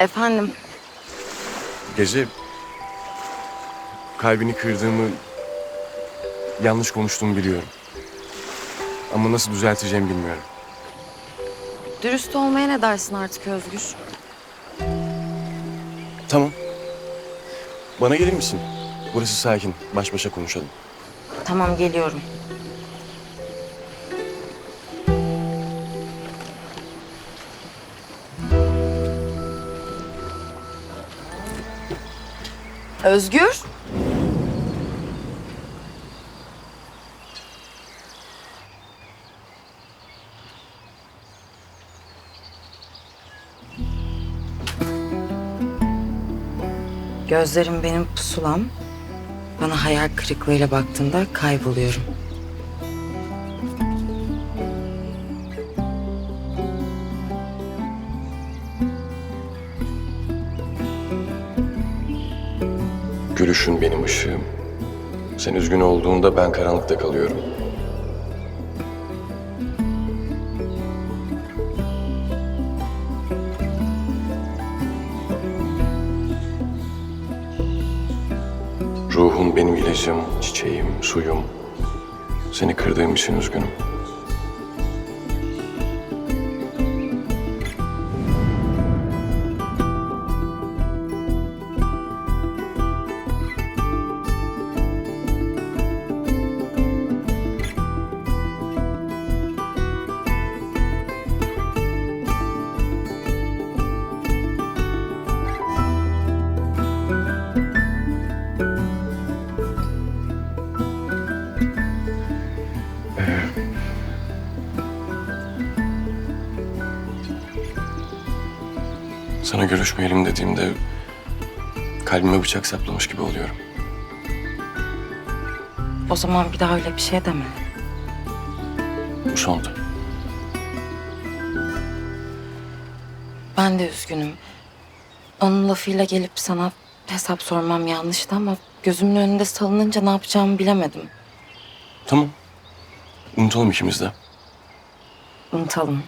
Efendim, Gece kalbini kırdığımı, yanlış konuştuğumu biliyorum. Ama nasıl düzelteceğimi bilmiyorum. dürüst olmaya ne dersin artık Özgür? Tamam. Bana gelir misin? Burası sakin. Baş başa konuşalım. Tamam geliyorum. Özgür? Gözlerim benim pusulam. Bana hayal kırıklığıyla baktığında kayboluyorum. Gülüşün benim ışığım. Sen üzgün olduğunda ben karanlıkta kalıyorum. Ruhun benim ilacım, çiçeğim, suyum. Seni kırdığım için üzgünüm. Sana görüşmeyelim dediğimde kalbime bıçak saplamış gibi oluyorum. O zaman bir daha öyle bir şey deme. Bu sondu. Ben de üzgünüm. Onun lafıyla gelip sana hesap sormam yanlıştı ama gözümün önünde salınınca ne yapacağımı bilemedim. Tamam. Unutalım ikimiz de. Unutalım.